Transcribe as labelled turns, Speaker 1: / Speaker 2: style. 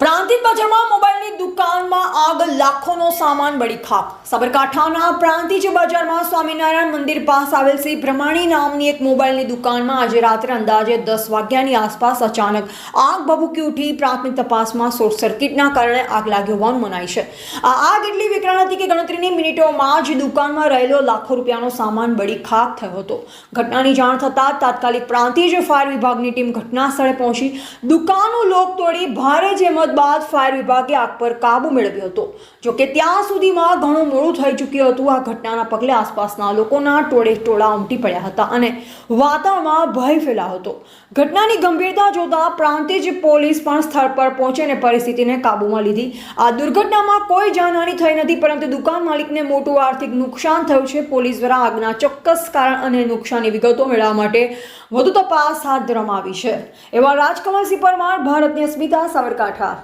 Speaker 1: પ્રાંતિજ બજારમાં મોબાઈલની દુકાન લાખોનો સામાન બળી ખાક સાબરકાંઠાના પ્રાંતિજ બજારમાં સ્વામિનારાયણ મંદિર પાસે આવેલ શ્રી બ્રહ્માણી નામની એક મોબાઈલની દુકાનમાં આજે રાત્રે અંદાજે દસ વાગ્યાની આસપાસ અચાનક આગ ભભૂકી ઉઠી. પ્રાથમિક તપાસમાં શોર્ટ સર્કિટના કારણે આગ લાગી હોવાનું મનાય છે. આ આગ એટલી વિકરાળ હતી કે ગણતરીની મિનિટોમાં જ દુકાનમાં રહેલો લાખો રૂપિયાનો સામાન બળી ખાક થયો હતો. ઘટનાની જાણ થતાં તાત્કાલિક પ્રાંતિજ ફાયર વિભાગની ટીમ ઘટના સ્થળે પહોંચી. દુકાનો લોક તોડી ભારે જેમત બાદ ફાયર વિભાગે આગ પર કાબુ મેળવ્યો હતો. જોકે ત્યાં સુધીમાં ઘણું મોડું થઈ ચૂક્યું હતું. આ ઘટનાના પગલે આસપાસના લોકોના ટોળે ટોળા ઉમટી પડ્યા હતા અને વાતાવરણમાં ભય ફેલાયો હતો. ઘટનાની ગંભીરતા જોતા પ્રાંતિજ પોલીસ પણ સ્થળ પર પહોંચીને પરિસ્થિતિને કાબૂમાં લીધી. આ દુર્ઘટનામાં કોઈ જાનહાની થઈ નથી, પરંતુ દુકાન માલિકને મોટું આર્થિક નુકસાન થયું છે. પોલીસ દ્વારા આગના ચોક્કસ કારણ અને નુકસાનની વિગતો મેળવવા માટે વધુ તપાસ હાથ ધરવામાં આવી છે. એવા રાજકમલસિંહ પરમાર, ભારતની અસ્મિતા, સાબરકાંઠા.